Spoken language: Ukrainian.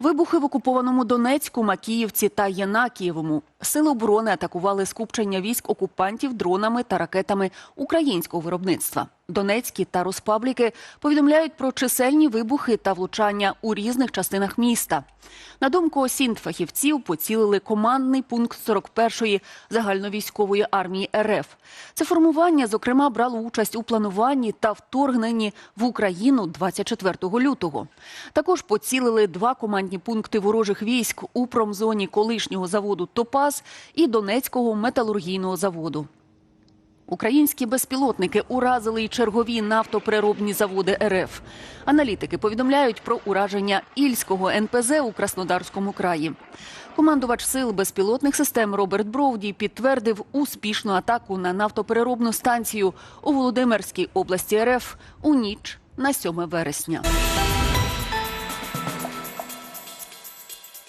Вибухи в окупованому Донецьку, Макіївці та Єнакієвому. Сили оборони атакували скупчення військ окупантів дронами та ракетами українського виробництва. Донецькі та Роспабліки повідомляють про чисельні вибухи та влучання у різних частинах міста. На думку осінь фахівців, поцілили командний пункт 41-ї загальновійськової армії РФ. Це формування, зокрема, брало участь у плануванні та вторгненні в Україну 24 лютого. Також поцілили два командні пункти ворожих військ у промзоні колишнього заводу Топаз і Донецького металургійного заводу. Українські безпілотники уразили й чергові нафтопереробні заводи РФ. Аналітики повідомляють про ураження Ільського НПЗ у Краснодарському краї. Командувач сил безпілотних систем Роберт Броуді підтвердив успішну атаку на нафтопереробну станцію у Володимирській області РФ у ніч на 7 вересня.